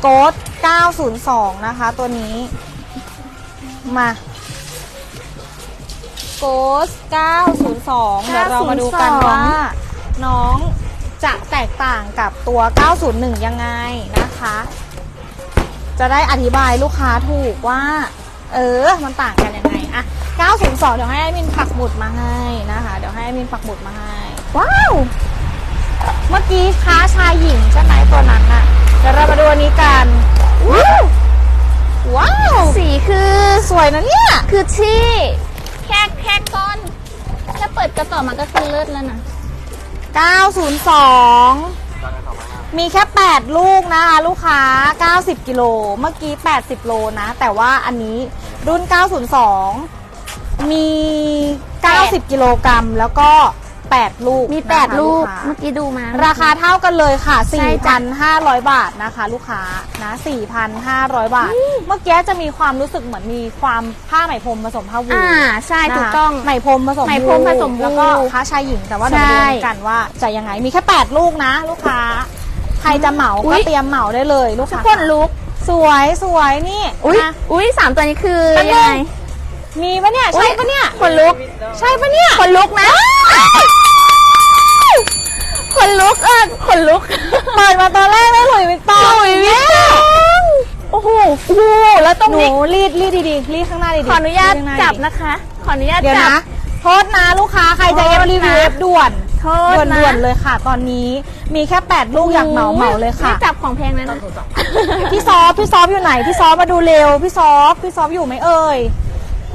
โกด902 นะคะ ตัวนี้ มาโกด902 เดี๋ยวเรามาดูกันว่า น้องจะแตกต่างกับตัว 901 ยังไงนะคะ จะได้อธิบายลูกค้าถูกว่า เออ มันต่างกันยังไงอะ902 เดี๋ยวให้แอดมินปักหมุดมาให้นะคะ เดี๋ยวให้แอดมินปักหมุดมาให้ ว้าว เมื่อกี้ค้าชายหญิงใช่ไหมตัวนั้นน่ะ เดี๋ยวเรามาดูอันนี้กันว้าวว้าว สีคือสวยนะเนี่ย คือที่แค่แค่ก้อนแค่เปิดกระสอบมันก็คือเลิศแล้วนะ 902 มีแค่ 8 ลูกนะคะลูกค้า 90 กิโล เมื่อกี้ 80 โลนะ แต่ว่าอันนี้รุ่น 902 มี 90 กิโลกรัมแล้วก็ 8 ลูกมี นะคะ8 ลูกค้าเมื่อกี้ดูมาราคาเท่ากันเลยค่ะ ใช่จ้ะ4,500 บาทนะคะ ลูกค้านะ4,500 บาท เมื่อกี้จะมีความรู้สึกเหมือนมีความผ้าไหมพรมผสมผ้าวูลอ่า ใช่ นะคะถูกต้อง ไหมพรมผสมไหมพรมผสมวูลแล้วก็ค้าชายหญิงแต่ว่าเดี๋ยวมาดูใช่กันว่าจะยังไงมีแค่ 8 ลูกนะ ลูกค้า ใครจะเหมาอุ๊ก็ย เตรียมเหมาได้เลย ลูกทุกค้าคนลุก สวยสวยนี่อุ้ยนะ อุ้ยสามตัวนี้คือเป็นไงยังไงมีปะเนี่ย ใช่ปะเนี่ย คนลุก ใช่ปะเนี่ย คนลุกนะค นลุกเออคนลุกเปิดมาตอนแรกไม่หลุยส์วิกตองหลุยส์วิกตองโอ้โหโอ้โหแล้วตรงหนูนี้รีดรีดดีๆรีดข้างหน้าดีๆขออนุญาตรีดข้งหจับดีๆนะคะ ขออนุญาตเดี๋ยวจับ นะโทษนะลูกค้าใครจะโทเอษฟนะรีวิวเอฟด่วนโทษนะด่วนๆเลยค่ะ ตอนนี้มีแค่ 8 ลูกอยากเหมาเหมาเลยค่ะ ไม่จับของแพงเลยนะ พี่ซอฟพี่ซอฟอยู่ไหนพี่ซอฟมาดูเร็วพี่ซอฟพี่ซอฟอยู่ไหมเอ่ย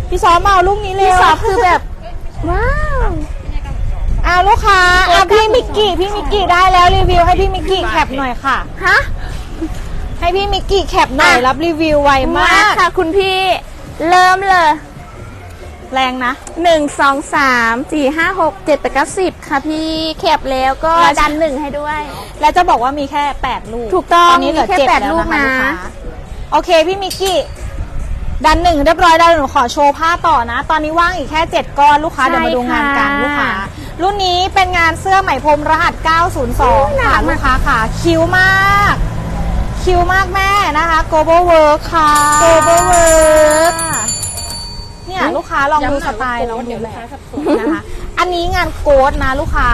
พี่ซอฟมาเอาลูกนี้เร็พี่วสอบคือแบบ ว้าว อ่าลูกค้าอะตัวพี่มิกกี้พี่มิกกี้ได้แล้วรีวิวให้พี่มิกกี้แคปหน่อยค่ะ ฮะ ให้พี่มิกกี้แคปหน่อยอะ รับรีวิวไวมามากค่ะคุณพี่ เริ่มเลยแรงนะ หนึ่งสองสามสี่ห้าหกเจ็ดแปดเก้าสิบค่ะพี่แคบแล้วก็แล้วดันหนึ่งให้ด้วย และจะบอกว่ามีแค่ 8 ลูกถูกต้องตอนนี้เหลือมีแค่เจ็ดแปดแล้วลูกนะคะนะลูกค้าโอเคพี่มิกกี้ดันหนึ่งเรียบร้อยได้วหนูขอโชว์ผ้าต่อนะ ตอนนี้ว่างอีกแค่ 7 ก้อนลูกค้าใช่เดี๋ยวมาดูงานกันค่ะ ลูกค้า รุ่นนี้เป็นงานเสื้อไหมพรมรหัส 902 ค่ะน่ารักมากลูกค้าค่ะ คิ้วมาก คิ้วมากแม่นะคะ global work ค่ะ Global Work เนี่ยลูกค้าลองดูสไตล์ลองดูแบบนะคะ อันนี้งานโกดนะลูกค้า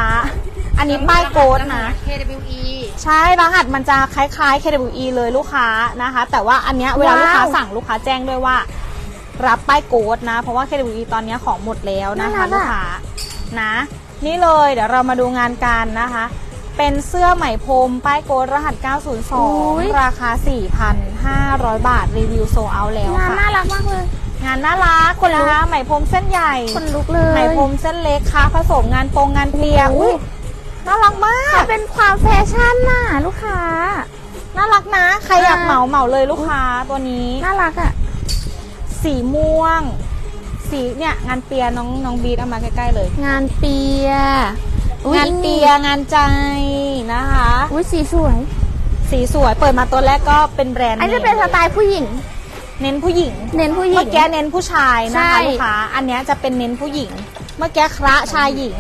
อันนี้ป้ายโกดนะ KWE ใช่รหัสมันจะคล้ายๆ KWE เลยลูกค้านะคะ แต่ว่าอันเนี้ยเวลาว้าวลูกค้าสั่งลูกค้าแจ้งด้วยว่า รับป้ายโกดนะ เพราะว่า KWE ตอนเนี้ยของหมดแล้วนะคะน่ารักอะลูกค้านะ นี่เลยเดี๋ยวเรามาดูงานกันนะคะ เป็นเสื้อไหมพรมป้ายโกดรหัส902 ราคา 4,500 บาทรีวิวโซเอาแล้วงานค่ะ น่ารักมากเลยงานน่ารักคนลุกนะคะไหมพรมเส้นใหญ่ คนลุกเลยไหมพรมเส้นเล็กค่ะผสมงานโปรงงานเปียโอ้โหอุ้ยน่ารักมากเขาเป็นความแฟชั่นน่ะลูกค้า น่ารักนะ ใครอยากอ่าเหมาเหมาเลยลูกค้าตัวนี้ น่ารักอะ สีม่วง สีเนี่ยงานเปียน้องน้องบีดเอามาใกล้ๆเลย งานเปียอุ๊ยงานเปียงานใจนะคะ อุ้ยสีสวย สีสวยเปิดมาตัวแรกก็เป็นแบรนด์อันนี้เป็นสไตล์ผู้หญิง เน้นผู้หญิง เน้นผู้หญิเมื่งอกี้เน้นผู้ชายนะใช่คะลูกค้าอันเนี้ยจะเป็นเน้นผู้หญิง เมื่อกี้คระชายหญิง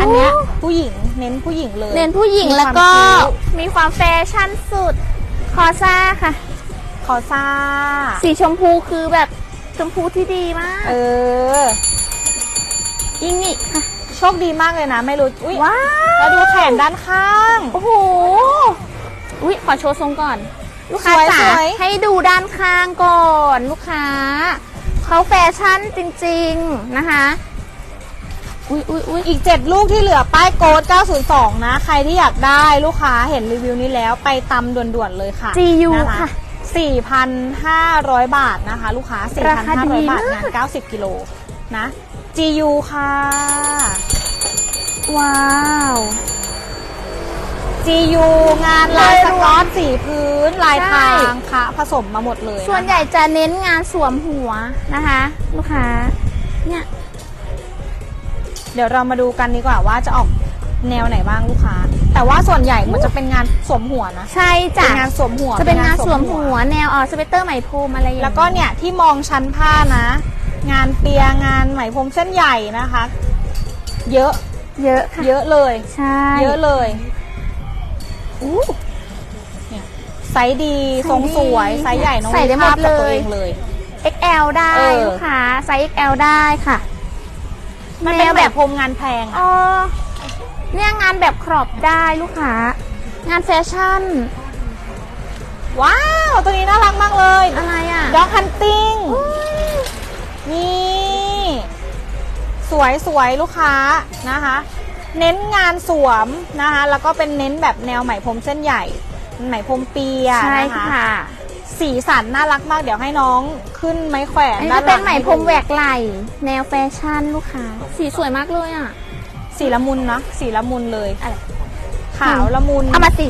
อันเนี้ยผู้หญิงเน้นผู้หญิงเลย เน้นผู้หญิงมีแล้วความก็คิ้วมีความแฟชั่นสุด คอซ่าค่ะ คอซ่า สีชมพูคือแบบช มพูที่ดีมาก เอออิงนี่ค่ะ โชคดีมากเลยนะ ไม่รู้อุ้ยว้าวแล้วดูแขนด้านข้าง โอ้โห อุ้ยขอโชว์ทรงก่อน ลูกค้าสวยจ๋าสวยให้ดูด้านข้างก่อนลูกค้า เขาแฟชั่นจริง ๆ นะคะอุ้ยอุ้ยอุ้ยอีก 7 ลูกที่เหลือป้ายโกด902 นะ ใครที่อยากได้ลูกค้าเห็นรีวิวนี้แล้วไปตำด่วนๆเลยค่ะ GU นะคะค่ะ 4,500 บาทนะคะ ลูกค้า ราคาดี4,500 บาท มาก งาน 90 กิโลนะ GU ค่ะ ว้าว GU งานลายลายสรวมกอตสีพื้น ลายใช่ ทางค่ะผสมมาหมดเลยส่วนใหญ่จะเน้นงานสวมหัวนะคะ ลูกค้า เนี่ย เดี๋ยวเรามาดูกันดีกว่าว่าจะออกแนวไหนบ้างลูกค้า แต่ว่าส่วนใหญ่มันจะเป็นงานสวมหัวนะใช่จ้ะเป็นงานสวมหัวจะเป็นงานสวมหัวแนวออสเวตเตอร์ไหมพรมอะไรอย่างแล้วก็เนี่ยที่มองชั้นผ้านะ งานเปียงานไหมพรมเส้นใหญ่นะคะ เยอะเยอะค่ะเยอะเลยใช่เยอะเลยอู้เนี่ยไซส์ดีทรงสวยไซส์ใหญ่น้องใส่ได้หมดภาพกับตัวเลยเองเลย XL ได้เออลูกค้าไซส์ XL ได้ค่ะมันเป็นแนวแบแบบบพรมงานแพงอะอ๋อ เนี่ยงานแบบครอบได้ลูกค้างานแฟชั่น ว้าว ตัวนี้น่ารักมากเลยอะไรอะด็อกฮันติ้งนี่ สวยสวยลูกค้านะคะ เน้นงานสวมนะคะ แล้วก็เป็นเน้นแบบแนวไหมพรมเส้นใหญ่ไหมพรมเปียใช่นะคะค่ะสีสันน่ารักมากเดี๋ยวให้น้องขึ้นไม้แขวนอันนี้ด้าจะนเป็นงไหมพรมแหวกไหล่แนวแฟชั่นลูกค้า สีสวยมากเลยอะ สีละมุนเนาะสีละมุนเลยอะไรขาวละมุนเอามาสิ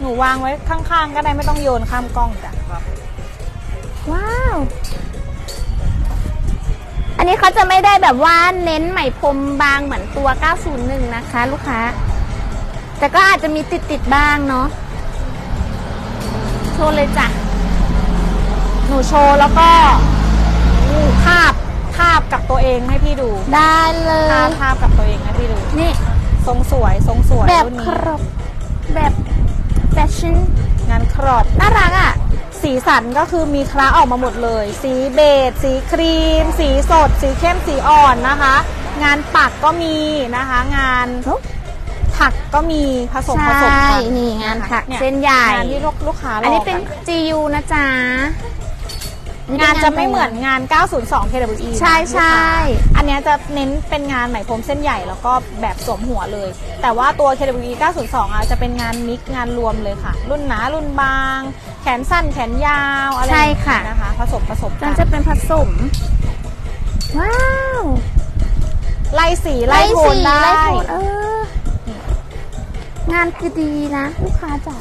หนูวางไว้ข้างๆ ก็ได้ไม่ต้องโยนข้ามกล้องจ้ะว้าว อันนี้เขาจะไม่ได้แบบว่าเน้นไหมพรมบางเหมือนตัว 901 นะคะ ลูกค้า แต่ก็อาจจะมีติดติดๆบ้างเนาะ โชว์เลยจ้ะ หนูโชว์แล้วก็ทาบทาบกับตัวเองให้พี่ดูได้เลทายบทาบกับตัวเองให้พี่ดู นี่ทรงสวยทรงสวยแบบรุ่นคนี้รบแบบแฟชั่นงานครอบน่ารักอะ สีสันก็คือมีคล้าออกมาหมดเลย สีเบจสีครีม สีสด สีเข้มสีอ่อนนะคะ งานปักก็มีนะคะ งานถักก็มีผสมผสมใช่กันนี่งานนะคะถักยเส้นใหญ่ งานที่ลูกลูกค้าอันนี้เป็นรกั GU นะจ๊ะ งานจะไม่เหมือนงาน 902 KWE นะใช่ใช่ลูกค้าอันเนี้ยจะเน้นเป็นงานไหมพรมเส้นใหญ่แล้วก็แบบสวมหัวเลย แต่ว่าตัว KWE 902 อะจะเป็นงานมิกซ์งานรวมเลยค่ะ รุ่นหนารุ่นบาง แขนสั้นแขนยาวอะไรอย่างเงี้ยนะคะ ผสมผสมกัมันนจะเป็นผสม ว้าวไล่สีไล่โทนได้ไล่โทนเอองานคือดีนะ ลูกค้าจ๋า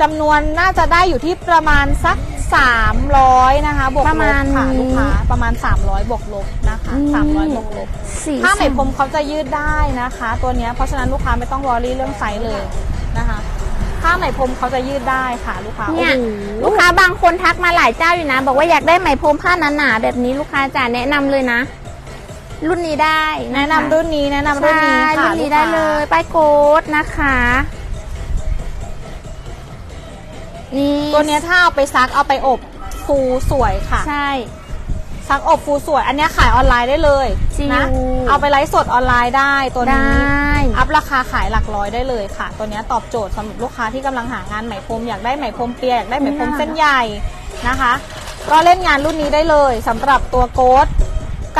จำนวนน่าจะได้อยู่ที่ประมาณสัก 300 นะคะ บวกประลมาบณค่ะนี้ลูกค้าประมาณ 300 บวกลบนะคะอืม 300บวกลบสีผ้าไหมพรมเขาจะยืดได้นะคะ ตัวเนี้ยเพราะฉะนั้นลูกค้าไม่ต้องวอรี่เรื่องไซส์เลยนะคะผ้าไหมพรมเขาจะยืดได้ค่ะลูกค้าเนี่ยโอ้โห ลูกค้าบางคนทักมาหลายเจ้าอยู่นะ บอกว่าอยากได้ไหมพรมผ้าหนาๆแบบนี้ลูกค้าจ๋าแนะนำเลยนะ รุ่นนี้ได้แนะนำรุ่นนี้แนะนำรุ่นนี้ใช่ค่ะรุ่นนี้ได้เลยป้ายโกดนะคะ นี่ตัวเนี้ยถ้าเอาไปซักเอาไปอบฟูสวยค่ะ ใช่ ซักอบฟูสวย อันเนี้ยขายออนไลน์ได้เลยจิ๋วนะ เอาไปไลฟ์สดออนไลน์ได้ตัวได้นี้อัพราคาขายหลักร้อยได้เลยค่ะ ตัวเนี้ยตอบโจทย์สำหรับลูกค้าที่กำลังหางานไหมพรมอยากได้ไหมพรมเปียอยากได้ไหมพรมเส้นใหญ่นะคะ ก็เล่นงานรุ่นนี้ได้เลยสำหรับตัวโกด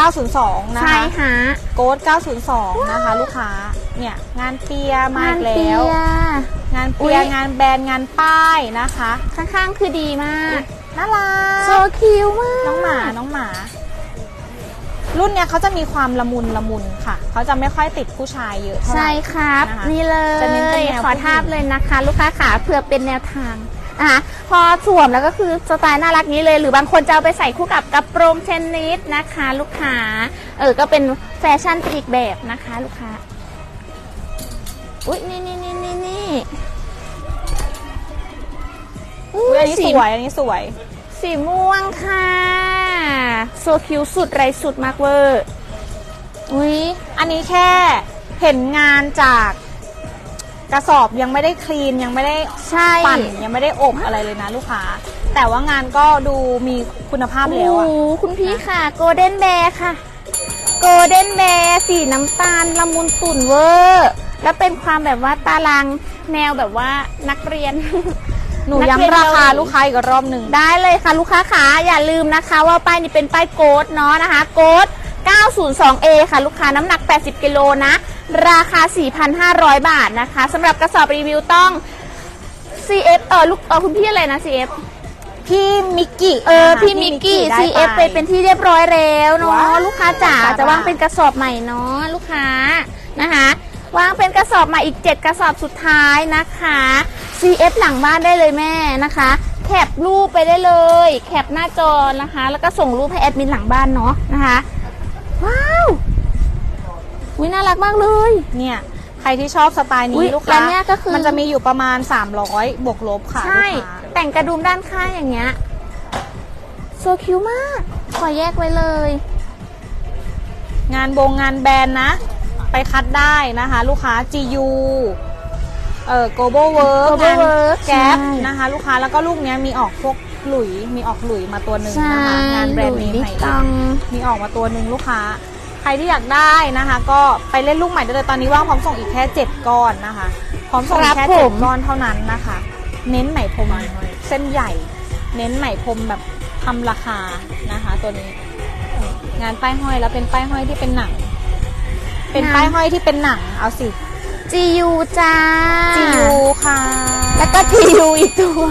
902 นะใช่คะ ฮะโกด902 นะคะ ลูกค้า เนี่ยงานเปียมาอีกงานเปีแล้วย งานเปียอุ๊ยงานแบรนด์งานป้ายนะคะ ข้างๆคือดีมากน่ารัโซกคิวมากน้องหมาน้องหมา รุ่นเนี้ยเขาจะมีความละมุนละมุนค่ะเขาจะไม่ค่อยติดผู้ชายเยอะเท่าไหใช่ร่ครับนะคะนี่เลจะเน้นเป็นยแนวขอผู้หญิงทาบเลยนะคะ ลูกค้าขาเผื่อเป็นแนวทางนะคะพอสวมแล้วก็คือสไตล์น่ารักนี้เลย หรือบางคนจะเอาไปใส่คู่กับกระโปรงเทนนิสนะคะ ลูกค้าเออก็เป็นแฟชั่นอีกแบบนะคะ ลูกค้าอุ๊ยนี่นี่นี่นี่นี่ อุ๊ยอันนี้สีสวย อันนี้สวย สีม่วงค่ะ โซคิวสุดไรสุดมากเวอร์อุ๊ยอันนี้แค่เห็นงานจากกระสอบยังไม่ได้คลีนยังไม่ได้ใช่ปั่นยังไม่ได้อบอะไรเลยนะลูกค้า แต่ว่างานก็ดูมีคุณภาพแล้วอะโอ้โหคุณพี่ค่ะ โกลเด้นแบร์ค่ะ โกลเด้นแบร์สีน้ำตาลละมุนตุ่นเวอร์ แล้วเป็นความแบบว่าตาราง แนวแบบว่านักเรียน หนูนักเรียนย้ำราคาเกาหลี ลูกค้าอีกรอบหนึ่ง ได้เลยค่ะ ลูกค้าขาอย่าลืมนะคะ ว่าป้ายนี้เป็นป้ายโกดเนาะนะคะ โกด 902A ค่ะ ลูกค้าน้ำหนัก 80 กิโลนะ ราคา 4,500 บาทนะคะสำหรับกระสอบรีวิวต้อง CF เออลูกเออคุณพี่อะไรนะ CF พี่มิกกี้เออนะคะพี่มิกกี้ ได้ CF ไปเป็นที่เรียบร้อยแล้วเนาะว้าวลูกค้าจ๋าจ้าจะวางเป็นกระสอบใหม่เนาะลูกค้านะคะ วางเป็นกระสอบใหม่อีก 7 กระสอบสุดท้ายนะคะ CF หลังบ้านได้เลยแม่นะคะ แคปรูปไปได้เลย แคปหน้าจอนะคะ แล้วก็ส่งรูปให้แอดมินหลังบ้านเนาะนะคะ ว้าววิน่ารักมากเลย เนี่ยใครที่ชอบสไตล์อุ๊นี้ยลูกแล้ค้าวเนี่ยก็คือมันจะมีอยู่ประมาณ 300 บวกลบค่ะใช่ลูกค้าแต่งกระดุมด้านข้างอย่างเงี้ยโซคิวมาก ขอแยกไว้เลย งานบงงานแบรนด์นะ ไปคัดได้นะคะ ลูกค้า GU เอ่อ global work Global งาน Work แก๊ปใช่ นะคะ ลูกค้าแล้วก็ลูกเนี้ยมีออกพวกหลุยมีออกหลุยมาตัวหนึ่งใช่นะคะงานแบรนด์เนมดิไหนตังมีออกมาตัวหนึ่งลูกค้า ใครที่อยากได้นะคะ ก็ไปเล่นลูกใหม่ได้เลยตอนนี้ว่างพร้อมส่งอีกแค่ 7ก้อนนะคะ พร้อมส่งอีกแค่เจ็ดก้อนเท่านั้นนะคะ เน้นไหมพรมเส้นใหญ่ เน้นไหมพรมแบบทำราคานะคะ ตัวนี้งานป้ายห้อยแล้วเป็นป้ายห้อยที่เป็นหนัง เป็นป้ายห้อยที่เป็นหนังเอาสิจียูจ้าจียูค่ะ แล้วก็จียูอีกตัว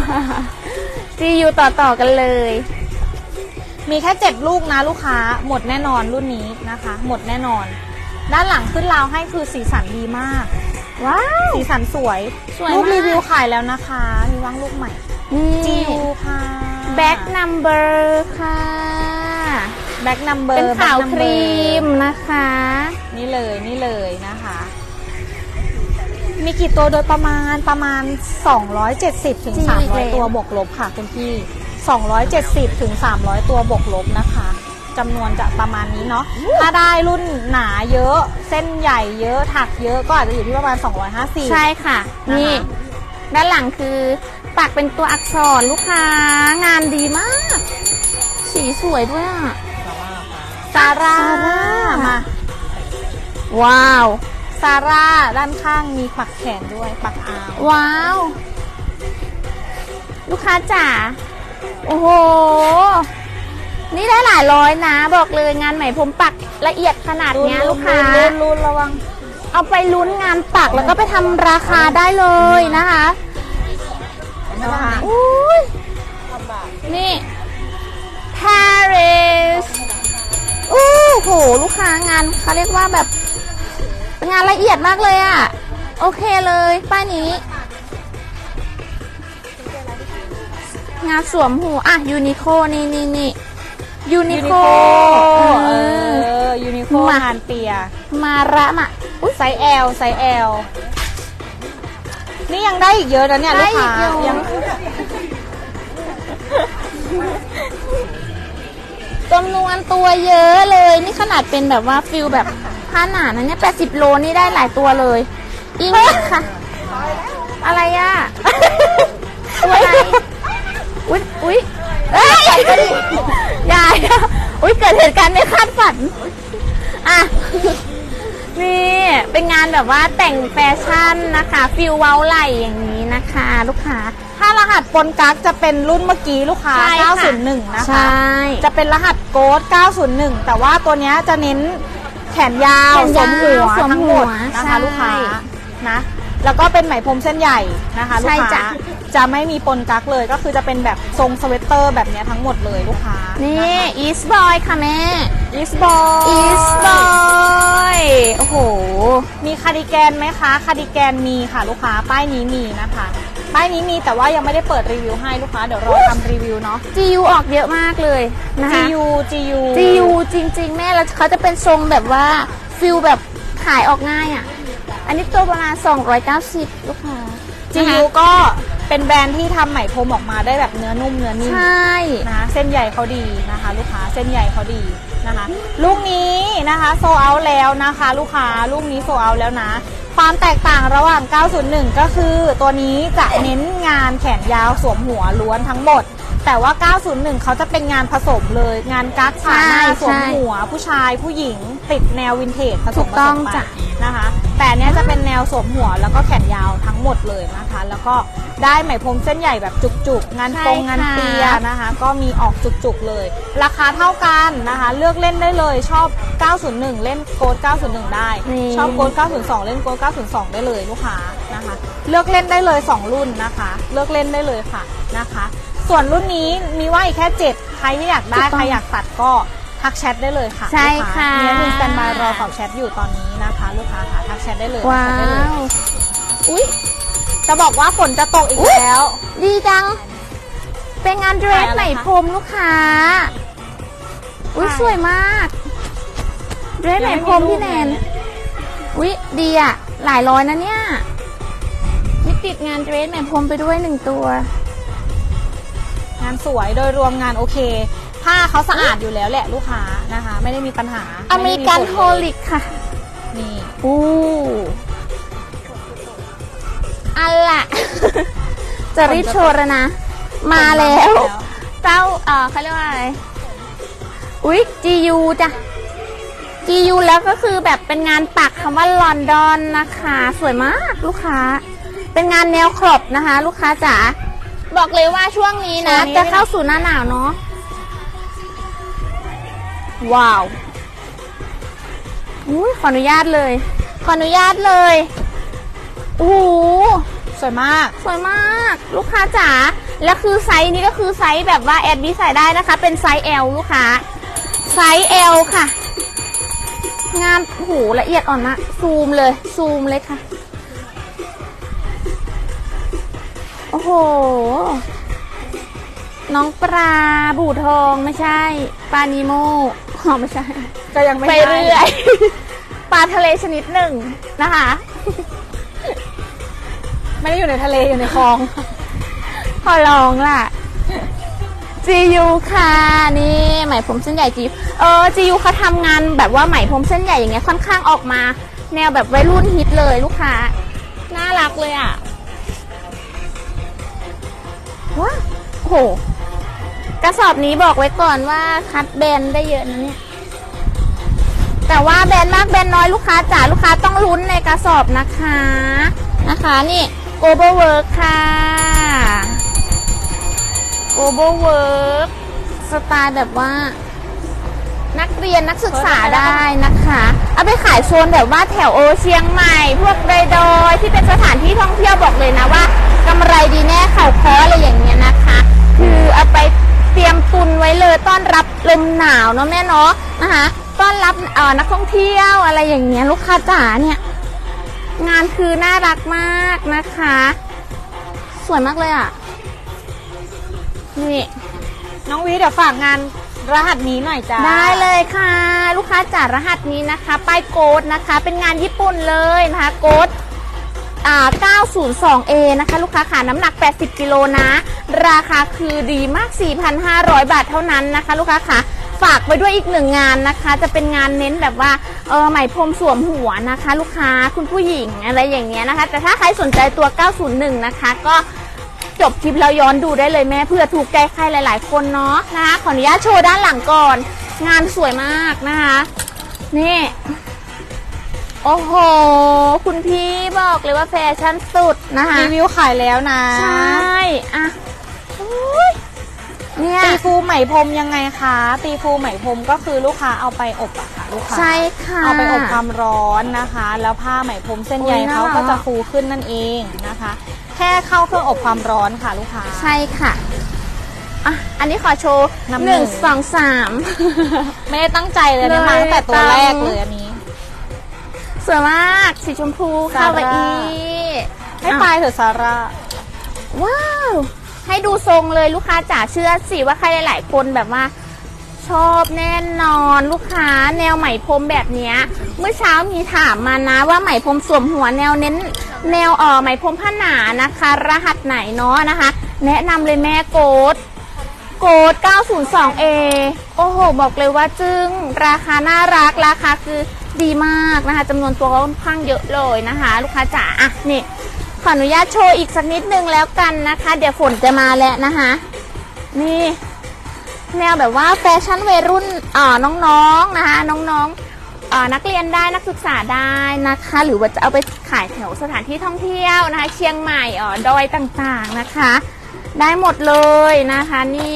จียูต่อต่อๆกันเลย มีแค่เจ็ดลูกนะลูกค้า หมดแน่นอนรุ่นนี้นะคะ หมดแน่นอน ด้านหลังขึ้นราวให้คือสีสันดีมาก ว้าว สีสันสวย สวยรูปมากรีวิวขายแล้วนะคะ มีว่างลูกใหม่จีนี่ยูค่ะแบ็กนัมเบอร์ค่ะ แบ็กนัมเบอร์เป็นขาวครีมนะคะ นี่เลยนี่เลยนะคะ มีกี่ตัวโดยประมาณประมาณ 270ถึงจริงอีกแล้ว300 ตัวบวกลบค่ะคุณพี่ 270ถึง300 ตัวบวกลบนะคะจำนวนจะประมาณนี้เนาะ ถ้าได้รุ่นหนาเยอะ เส้นใหญ่เยอะ ถักเยอะก็อาจจะอยู่ที่ประมาณ 250 ใช่ค่ะนะคะนี่ ด้านหลังคือปักเป็นตัวอักษรลูกค้างานดีมาก สีสวยด้วยอะ ซาร่าซาร่ามา ว้าว ซาร่าด้านข้างมีปักแขนด้วย ปักอาว ว้าว ลูกค้าจ๋า โอ้โห นี่ได้หลายร้อยนะ บอกเลยงานไหมพรมปักละเอียดขนาดเนี้ยลูกค้าลุ้นลุ้นระวัง เอาไปลุ้นงานปักแล้วก็ไปทำราคาได้เลยนะคะนะคะอุ้ยนี่ Paris โอ้โห ลูกค้างานเขาเรียกว่าแบบ งานละเอียดมากเลยอะโอเคเลยป้ายนี้ งานสวมหูอะยูนิโคนี่นี่นี่ยูนิยูโคนิโคเออยูนิโคมางานเปีย มาระมาอุ๊ยไซส์ L ไซส์ L นี่ยังได้อีกเยอะนะเนี่ยลูได้กอีค้ากอยู่ยัง จำนวนตัวเยอะเลย นี่ขนาดเป็นแบบว่าฟิลแบบผ้าหนานะเนี่ย80โลนี่ได้หลายตัวเลยอิงค่ะ อะไรอะตัวอะไรอุ๊ยอุ๊ยเอ้ยยายอุ๊ยเกิดเหตุการณ์ไม่คาดฝันอะนี่เป็นงานแบบว่าแต่งแฟชั่นนะคะ ฟิลเว้าไหลอย่างนี้นะคะ ลูกค้า รหัสปนกั๊กจะเป็นรุ่นเมื่อกี้ลูกค้า ใช่ค่ะ901 นะคะใช่จะเป็นรหัสโกด901 แต่ว่าตัวเนี้ยจะเน้นแขนยาวแขนสยาวมหัวสวมทั้งหมดหัวนะใช่คะลูกค้านะ แล้วก็เป็นไหมพรมเส้นใหญ่นะคะลูใช่กจ้ะ ค้าจะไม่มีปนกั๊กเลยก็คือจะเป็นแบบทรงสเวตเตอร์แบบเนี้ยทั้งหมดเลยลูกค้านี่นี่ อีสบอยค่ะแม่ อีสบอลอีสบอยโอ้โห มีคาร์ดิแกนไหมคะคาร์ดิแกนมีค่ะลูกค้าป้ายนี้มีนะคะ ป้ายนี้มีแต่ว่ายังไม่ได้เปิดรีวิวให้ลูกค้าเดี๋ยวรอทำรีวิวเนาะ GU ออกเยอะมากเลยนะคะ GU GU GU จริง ๆ แม่แล้วเขาจะเป็นทรงแบบว่าฟิลแบบขายออกง่ายอะ อันนี้ตัวประมาณ 290 ลูกค้า GU ก็เป็นแบรนด์ที่ทำไหมพรมออกมาได้แบบเนื้อนุ่มเนื้อนิ่มใช่นะเส้นใหญ่เขาดีนะคะ ลูกค้าเส้นใหญ่เขาดีนะคะ ลูกนี้นะคะโซเอาแล้วนะคะ ลูกค้าลูกนี้โซเอาแล้วนะ ความแตกต่างระหว่าง 901 ก็คือตัวนี้จะเน้นงานแขนยาวสวมหัวล้วนทั้งหมด แต่ว่า 901 เขาจะเป็นงานผสมเลย งานกั๊กผ่าหน้าใช่สวมใช่หัวผู้ชายผู้หญิงติดแนววินเทจผสถูมกผต้สองมไปจ้ะ นะคะ แต่อันเนี้ยจะเป็นแนวสวมหัวแล้วก็แขนยาวทั้งหมดเลยนะคะ แล้วก็ได้ไหมพรมเส้นใหญ่แบบจุกๆ งานปงงานเปียนะคะ ก็มีออกจุกๆเลย ราคาเท่ากันนะคะ เลือกเล่นได้เลยชอบ 901 เล่นโค้ด901 ได้นี่ชอบโค้ด902 เล่นโค้ด902 ได้เลยลูกค้านะคะ เลือกเล่นได้เลย 2 รุ่นนะคะ เลือกเล่นได้เลยค่ะนะคะ ส่วนรุ่นนี้มีว่าอีกแค่ 7 ใครที่อยากได้ถูกต้องใครอยากตัดก็ทักแชทได้เลยค่ะใช่ลูกาค่ะเนี่ยมีสแตนบายรอตอบแชทอยู่ตอนนี้ นะคะลูกค้าค่ะทักแชทได้เลยว้าทักแชทได้เลยวอุ๊ย จะบอกว่าฝนจะตกอีกอุ๊ย แล้ว ดีจัง เป็นงานเดรสขายอะไรคะไหมพรมลูกค้า อุ้ยขายสวยมาก เดรสไหมพรมพี่แนน อุ้ยดีอะ หลายร้อยนะเนี่ยมีติดงานเดรสไหมพรมไปด้วยหนึ่งตัว งานสวยโดยรวมงานโอเค ผ้าเขาสะอาดอยู่แล้วแหละลูกค้านะคะ ไม่ได้มีปัญหาอเมริกันไได้โฮฝุ่นเลยลิกค่ะ นี่อู้อันละจะรีบโชว์แล้วนะ มาแล้วเจ้าเอ่อเขาเรียกว่าอะไร อุ๊ย GU จ้ะ GU แล้วก็คือแบบเป็นงานปักคำว่าลอนดอนนะคะ สวยมากลูกค้า เป็นงานแนวครอบนะคะ ลูกค้าจ๋า บอกเลยว่าช่วงนี้นะช่วงนี้จะเข้าสู่หน้าหนาวเนาะ ว้าว อุ้ยขออนุญาตเลย ขออนุญาตเลยโอ้โหสวยมาก สวยมากลูกค้าจ๋าแล้วคือไซส์นี้ก็คือไซส์แบบว่าแอดบีใส่ได้นะคะ เป็นไซส์ L ลูกค้า ไซส์ L ค่ะ งานโอ้โหละเอียดอ่อนมากซูมเลย ซูมเลยค่ะ โอ้โห น้องปลาบูทองไม่ใช่ ปลานีโมอ๋อไม่ใช่ ก็ยังไม่ไปด้เรื่อย ปลาทะเลชนิดหนึ่งนะคะ ไม่ได้อยู่ในทะเลอยู่ในคลอง ขอลองล่ะ GU ค่ะนี่ไหมพรมเส้นใหญ่ GU เออ GU เขาทำงานแบบว่าไหมพรมเส้นใหญ่อย่างเงี้ยค่อนข้างออกมา แนวแบบวัยรุ่นฮิตเลยลูกค้าน่ารักเลยอะว้าโหกระสอบนี้บอกไว้ก่อนว่าคัดแบรนด์ได้เยอะนะเนี่ย แต่ว่าแบรนด์มากแบรนด์น้อยลูกค้าจ๋าลูกค้าต้องลุ้นในกระสอบนะคะนะคะนี่ Global Work ค่ะ Global Work สไตล์แบบว่า นักเรียนนักศึกษาได้นะคะ เอาไปขายโซนแบบว่าแถวโอเชียงใหม่ พวกดอยดอยที่เป็นสถานที่ท่องเที่ยวบอกเลยนะว่ากำไรดีแน่เข่าคออะไรอย่างเงี้ยนะคะ คือเอาไปเตรียมตุนไว้เลยต้อนรับลมหนาวเนาะแม่เนาะนะคะ ต้อนรับเอ่อนักท่องเที่ยวอะไรอย่างเงี้ยลูกค้าจ๋าเนี่ย งานคือน่ารักมากนะคะ สวยมากเลยอะ นี่ น้องวีเดี๋ยวฝากงานรหัสนี้หน่อยจ้าได้เลยค่ะ ลูกค้าจ่ารหัสนี้นะคะ ป้ายโกดนะคะ เป็นงานญี่ปุ่นเลยนะคะโกดอ่า 902A นะคะ ลูกค้าขาน้ำหนัก 80 กิโลนะ ราคาคือดีมาก 4,500 บาทเท่านั้นนะคะ ลูกค้าขา ฝากไปด้วยอีกหนึ่งงานนะคะ จะเป็นงานเน้นแบบว่าเออไหมพรมสวมหัวนะคะ ลูกค้าคุณผู้หญิงอะไรอย่างเงี้ยนะคะ แต่ถ้าใครสนใจตัว 901 นะคะ ก็จบคลิปแล้วย้อนดูได้เลยแม่เพื่อถูกใจใครหลาย ๆ คนเนาะนะคะขออนุญาตโชว์ด้านหลังก่อน งานสวยมากนะคะนี่โอ้โห คุณพี่บอกเลยว่าแฟชั่นสุดนะคะ รีวิวขายแล้วนะ ใช่อะอุ๊ย เนี่ย ตีฟูไหมพรมยังไงคะ ตีฟูไหมพรมก็คือลูกค้าเอาไปอบอะค่ะลูกค้าใช่ค่ะ เอาไปอบความร้อนนะคะ แล้วผ้าไหมพรมเส้นใยโอ้ยน่าเขาก็รัจะกฟูขึ้นนั่นเองนะคะ แค่เข้าเครื่องอบความร้อนค่ะลูกค้า ใช่ค่ะอะ อันนี้ขอโชว์น้ำหหนึ่นึ่ง งสองสาม ไม่ได้ตั้งใจเลยนะเลยมาตั้งแต่ตัวตามแรกเลยอันนี้ สวยมากสีชมพูเข้าไปซาร่าอีกให้ไปเถอะซาร่าว้าว ให้ดูทรงเลยลูกค้าจ๋าเชื่อสิว่าใครหลาย ๆ คนแบบว่า ชอบแน่นอนลูกค้าแนวไหมพรมแบบเนี้ย เมื่อเช้ามีถามมานะว่าไหมพรมสวมหัวแนวเน้น แนวเอ่อไหมพรมผ้าหนานะคะ รหัสไหนเนาะนะคะ แนะนำเลยแม่โกดโกด 902A โอ้โห บอกเลยว่าจึงราคาน่ารัก ราคาคือดีมากนะคะจำนวนตัวก็ค่อนข้างเยอะเลยนะคะ ลูกค้าจ๋าอะนี่ ขออนุญาตโชว์อีกสักนิดนึงแล้วกันนะคะ เดี๋ยวฝนจะมาแล้วนะคะ นี่ แนวแบบว่าแฟชั่นวัยรุ่นอ่าน้องๆนะคะน้องๆอ่านักเรียนได้นักศึกษาได้นะคะ หรือว่าจะเอาไปขายแถวสถานที่ท่องเที่ยวนะคะ เชียงใหม่อ๋อดอยต่างๆนะคะ ได้หมดเลยนะคะนี่